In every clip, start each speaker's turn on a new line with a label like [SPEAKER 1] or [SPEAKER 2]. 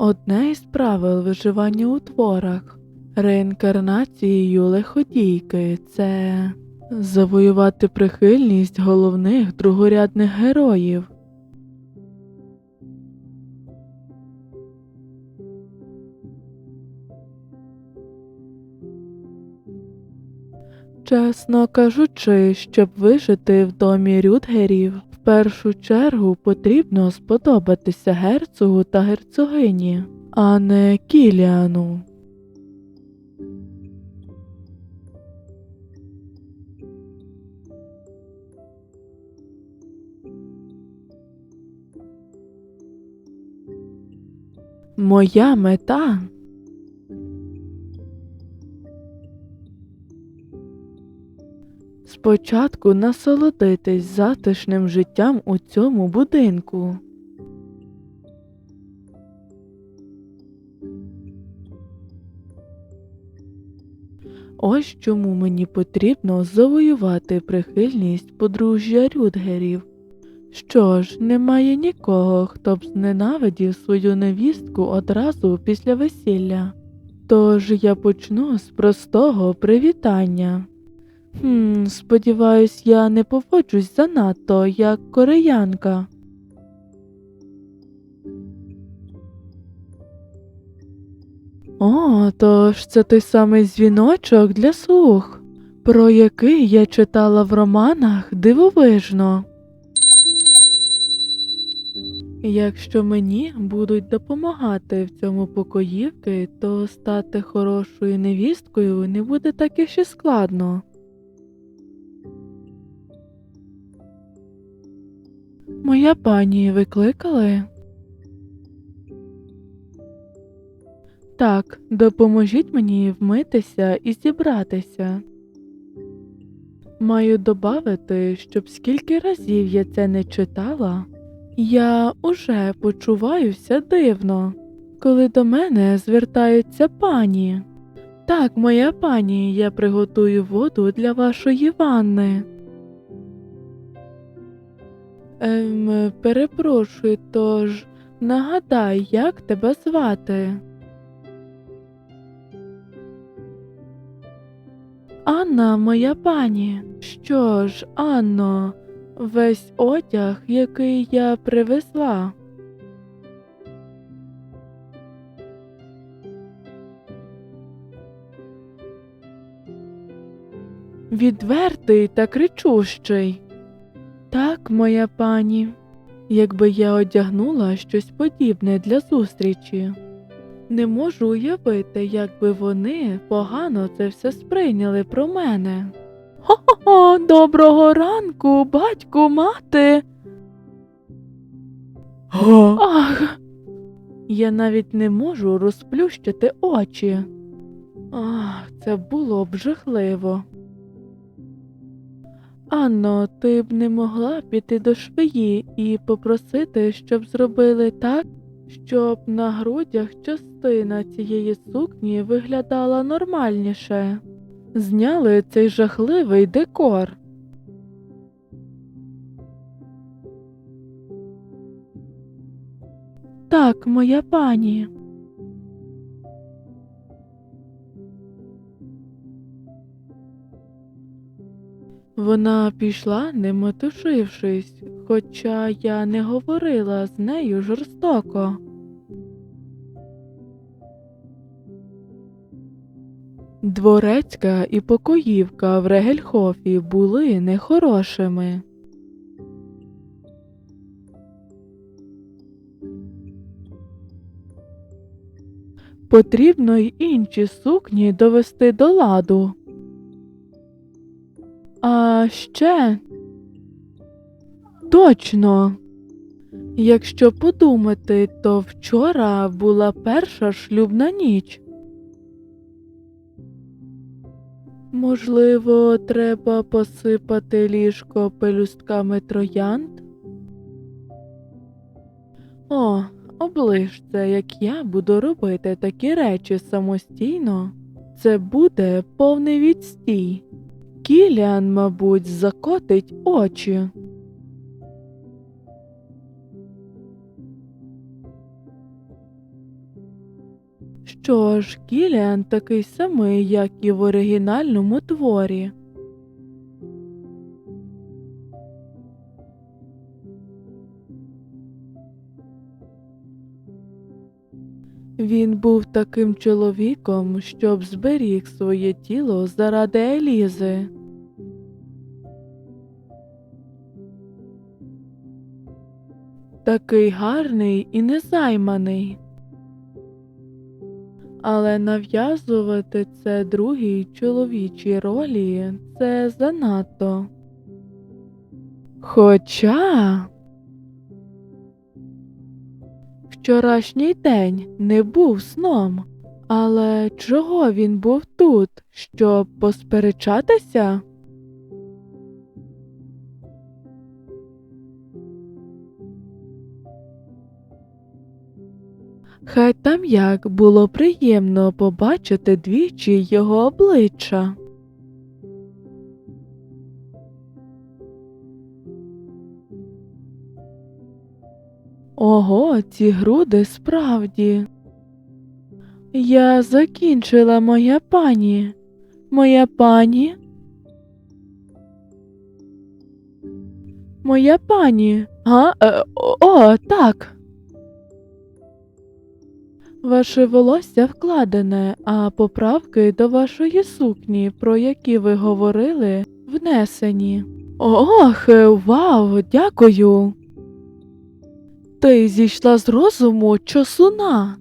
[SPEAKER 1] Одне із правил виживання у творах реінкарнацією лиходійки це завоювати прихильність головних другорядних героїв. Чесно кажучи, щоб вижити в домі Рютгерів, в першу чергу потрібно сподобатися герцогу та герцогині, а не Кіліану. Моя мета спочатку насолодитись затишним життям у цьому будинку. Ось чому мені потрібно завоювати прихильність подружжя Рюдгерів. Що ж, немає нікого, хто б зненавидів свою невістку одразу після весілля. Тож я почну з простого привітання. Хм, сподіваюсь, я не поводжусь занадто, як кореянка. О, тож це той самий дзвіночок для слух, про який я читала в романах дивовижно. Якщо мені будуть допомагати в цьому покоївки, то стати хорошою невісткою не буде так і ще складно. Моя пані викликали? Так, допоможіть мені вмитися і зібратися. Маю добавити, щоб скільки разів я це не читала, я уже почуваюся дивно, коли до мене звертаються пані. Так, моя пані, я приготую воду для вашої ванни. Ем, перепрошую, тож нагадай, як тебе звати. Анна, моя пані. Що ж, Анно, весь одяг, який я привезла. Відвертий та кричущий. Так, моя пані, якби я одягнула щось подібне для зустрічі. Не можу уявити, як би вони погано це все сприйняли про мене. Хо-хо, доброго ранку, батьку, мати. Ах, я навіть не можу розплющити очі. Ах, це було б жахливо. Анно, ти б не могла піти до швеї і попросити, щоб зробили так, щоб на грудях частина цієї сукні виглядала нормальніше. Зняли цей жахливий декор. Так, моя пані. Вона пішла, не метушившись, хоча я не говорила з нею жорстоко. Дворецька і покоївка в Регельхофі були нехорошими. Потрібно й інші сукні довести до ладу. А ще точно. Якщо подумати, то вчора була перша шлюбна ніч. Можливо, треба посипати ліжко пелюстками троянд? О, оближ це, як я буду робити такі речі самостійно. Це буде повний відстій. Кіліан, мабуть, закотить очі. Що ж, Кіліан такий самий, як і в оригінальному творі. Він був таким чоловіком, щоб зберіг своє тіло заради Елізи. Такий гарний і незайманий. Але нав'язувати це другій чоловічій ролі це занадто. Хоча вчорашній день не був сном, але чого він був тут, щоб посперечатися? Хай там як було приємно побачити двічі його обличчя. Ого, ці груди справді. Я закінчила моя пані. Моя пані. Моя пані. А, е, о, так. Ваше волосся вкладене, а поправки до вашої сукні, про які ви говорили, внесені. Ох, вау, дякую. Ти зійшла з розуму чосуна.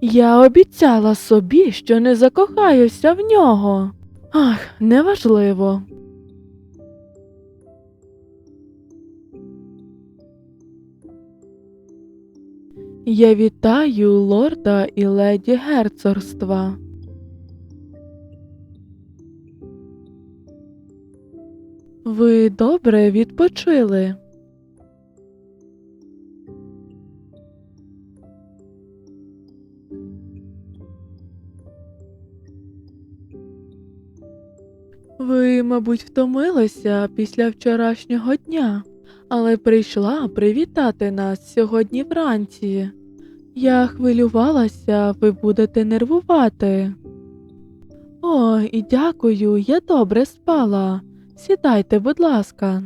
[SPEAKER 1] Я обіцяла собі, що не закохаюся в нього. Ах, неважливо. Я вітаю лорда і леді герцогства. Ви добре відпочили. Ви, мабуть, втомилися після вчорашнього дня, але прийшла привітати нас сьогодні вранці. Я хвилювалася, ви будете нервувати. О, і дякую, я добре спала. Сідайте, будь ласка.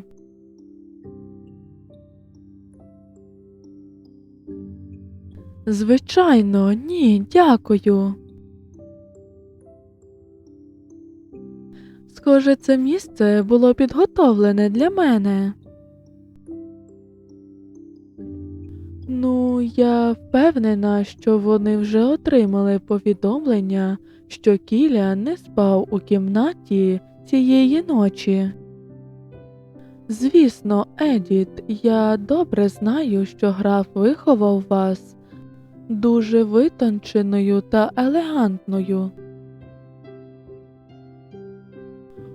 [SPEAKER 1] Звичайно, ні, дякую. Схоже, це місце було підготовлене для мене. Ну, я впевнена, що вони вже отримали повідомлення, що Кіля не спав у кімнаті цієї ночі. Звісно, Едіт, я добре знаю, що граф виховав вас дуже витонченою та елегантною.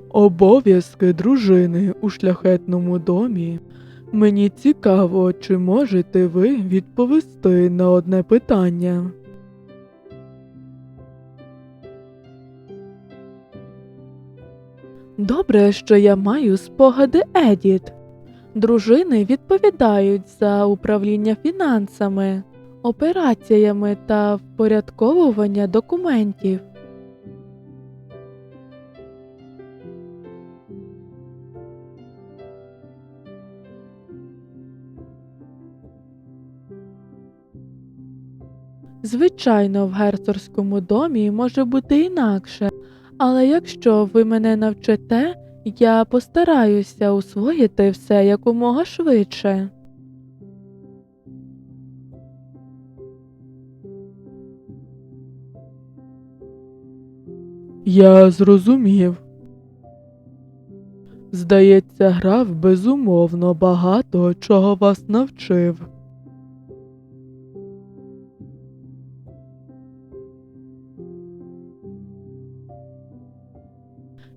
[SPEAKER 1] Обов'язки дружини у шляхетному домі. Мені цікаво, чи можете ви відповісти на одне питання. Добре, що я маю спогади Едіт. Дружини відповідають за управління фінансами, операціями та впорядковування документів. Звичайно, в герцогському домі може бути інакше, але якщо ви мене навчите, я постараюся усвоїти все якомога швидше. Я зрозумів. Здається, граф безумовно багато чого вас навчив.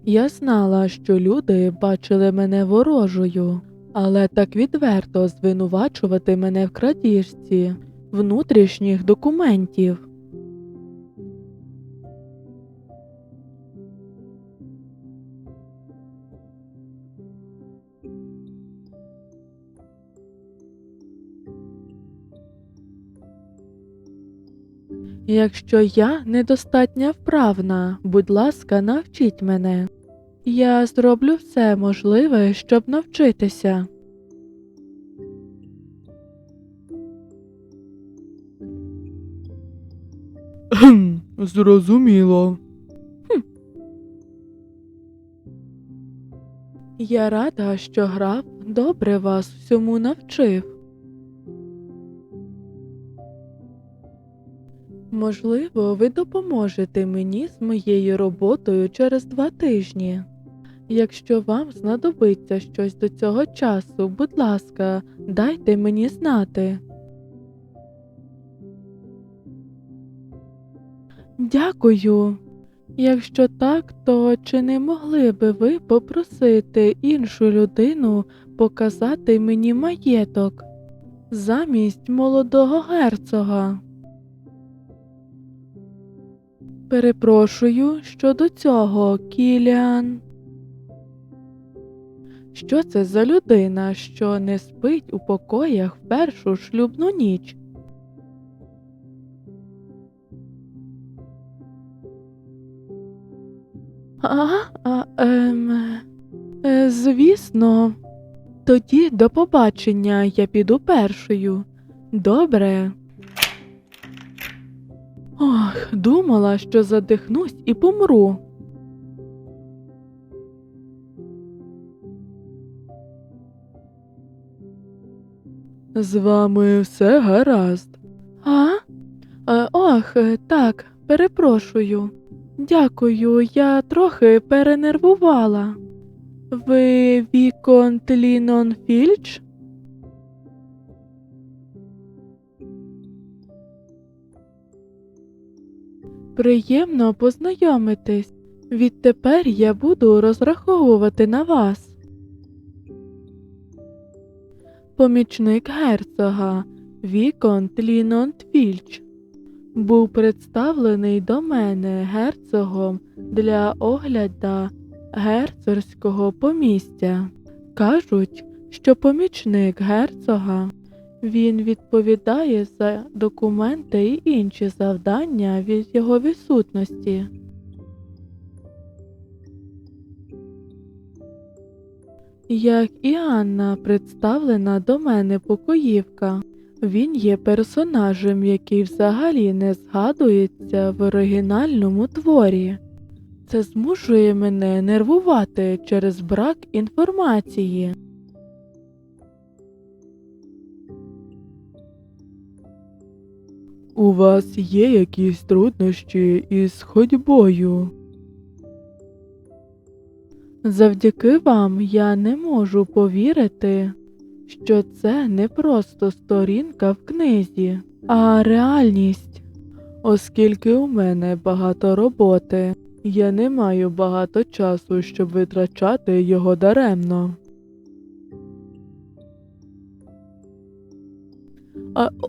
[SPEAKER 1] Я знала, що люди бачили мене ворожою, але так відверто звинувачувати мене в крадіжці внутрішніх документів. Якщо я недостатньо вправна, будь ласка, навчіть мене. Я зроблю все можливе, щоб навчитися.
[SPEAKER 2] Зрозуміло.
[SPEAKER 1] Я рада, що граф добре вас всьому навчив. Можливо, ви допоможете мені з моєю роботою через два тижні. Якщо вам знадобиться щось до цього часу, будь ласка, дайте мені знати. Дякую. Якщо так, то чи не могли би ви попросити іншу людину показати мені маєток замість молодого герцога? Перепрошую щодо цього, Кіліан. Що це за людина, що не спить у покоях в першу шлюбну ніч? А, а ем, е, звісно. Тоді до побачення я піду першою. Добре. Ох, думала, що задихнусь і помру.
[SPEAKER 2] З вами все гаразд.
[SPEAKER 1] А? Е, ох, так, перепрошую. Дякую, я трохи перенервувала. Ви Віконт Лінон Фільч? Приємно познайомитись. Відтепер я буду розраховувати на вас. Помічник герцога Віконт Лінонт Фільч був представлений до мене герцогом для огляда герцогського помістя. Кажуть, що помічник герцога він відповідає за документи і інші завдання від його відсутності. Як і Анна представлена до мене покоївка. Він є персонажем, який взагалі не згадується в оригінальному творі. Це змушує мене нервувати через брак інформації.
[SPEAKER 2] У вас є якісь труднощі із ходьбою?
[SPEAKER 1] Завдяки вам я не можу повірити, що це не просто сторінка в книзі, а реальність. Оскільки у мене багато роботи, я не маю багато часу, щоб витрачати його даремно.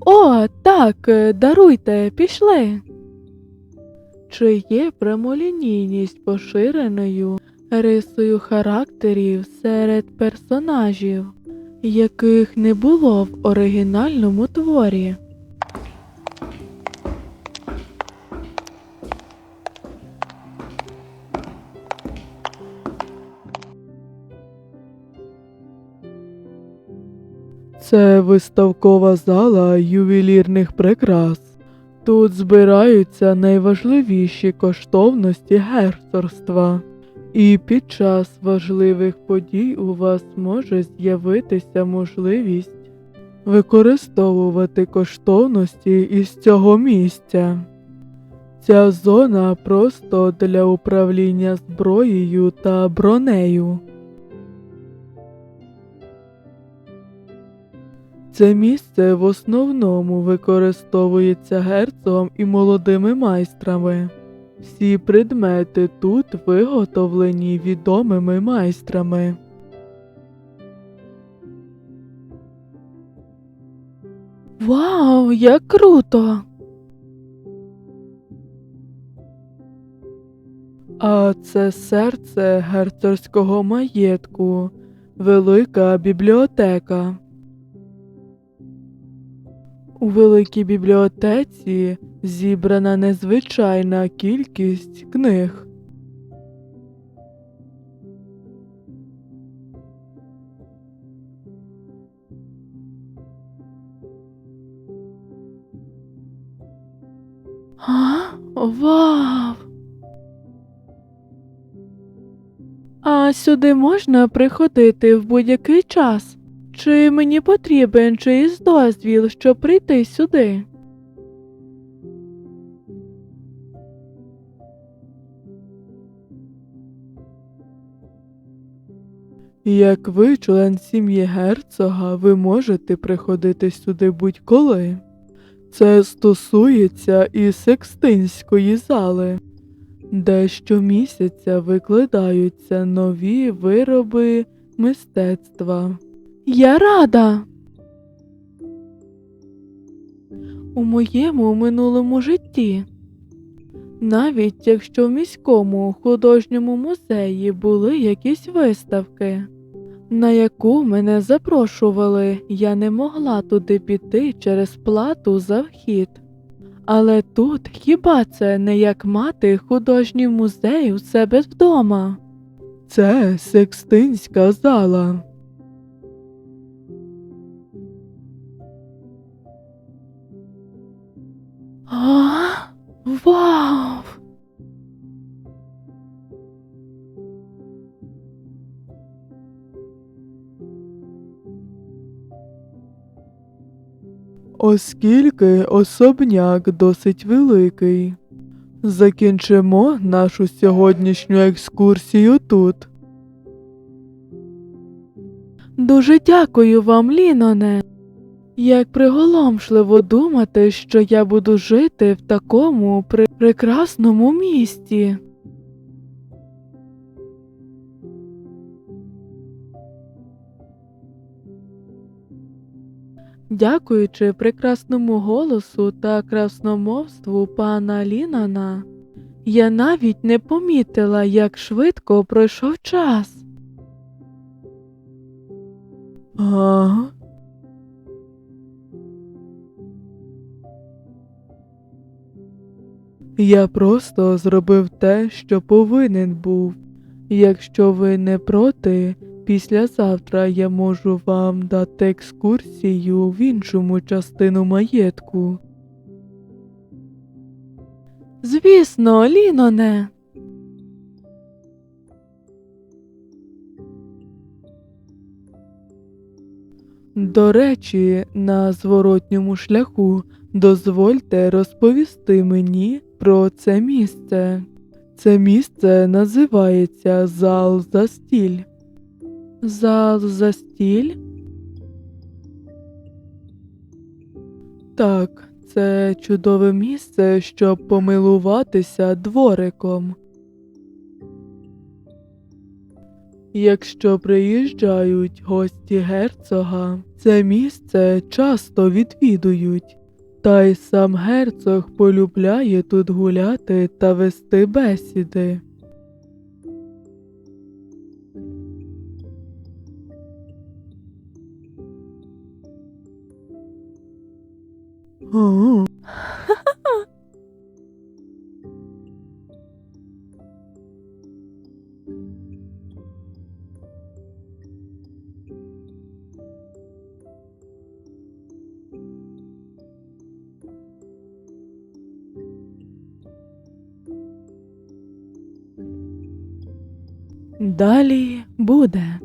[SPEAKER 1] О, так, е, даруйте, пішли. Чи є прямолінійність поширеною рисою характерів серед персонажів, яких не було в оригінальному творі?
[SPEAKER 2] Це виставкова зала ювелірних прикрас. Тут збираються найважливіші коштовності герцогства. І під час важливих подій у вас може з'явитися можливість використовувати коштовності із цього місця. Ця зона просто для управління зброєю та бронею. Це місце в основному використовується герцогом і молодими майстрами. Всі предмети тут виготовлені відомими майстрами.
[SPEAKER 1] Вау, як круто!
[SPEAKER 2] А це серце герцогського маєтку, велика бібліотека. У великій бібліотеці зібрана незвичайна кількість книг.
[SPEAKER 1] А? Вау! А сюди можна приходити в будь-який час? Чи мені потрібен чиїсь дозвіл, щоб прийти сюди?
[SPEAKER 2] Як ви, член сім'ї герцога, ви можете приходити сюди будь-коли. Це стосується і секстинської зали, де щомісяця викладаються нові вироби мистецтва.
[SPEAKER 1] Я рада. У моєму минулому житті. Навіть якщо в міському художньому музеї були якісь виставки, на яку мене запрошували, я не могла туди піти через плату за вхід. Але тут хіба це не як мати художній музей у себе вдома?
[SPEAKER 2] Це секстинська зала. Оскільки особняк досить великий. Закінчимо нашу сьогоднішню екскурсію тут.
[SPEAKER 1] Дуже дякую вам, Ліноне. Як приголомшливо думати, що я буду жити в такому прекрасному місті. Дякуючи прекрасному голосу та красномовству пана Лінана, я навіть не помітила, як швидко пройшов час.
[SPEAKER 2] Ага. Я просто зробив те, що повинен був. Якщо ви не проти, післязавтра я можу вам дати екскурсію в іншому частину маєтку.
[SPEAKER 1] Звісно, Ліноне.
[SPEAKER 2] До речі, на зворотньому шляху дозвольте розповісти мені про це місце. Це місце називається Зал за стіль.
[SPEAKER 1] Зал за стіль?
[SPEAKER 2] Так, це чудове місце, щоб помилуватися двориком. Якщо приїжджають гості герцога, це місце часто відвідують, та й сам герцог полюбляє тут гуляти та вести бесіди.
[SPEAKER 1] Далі буде.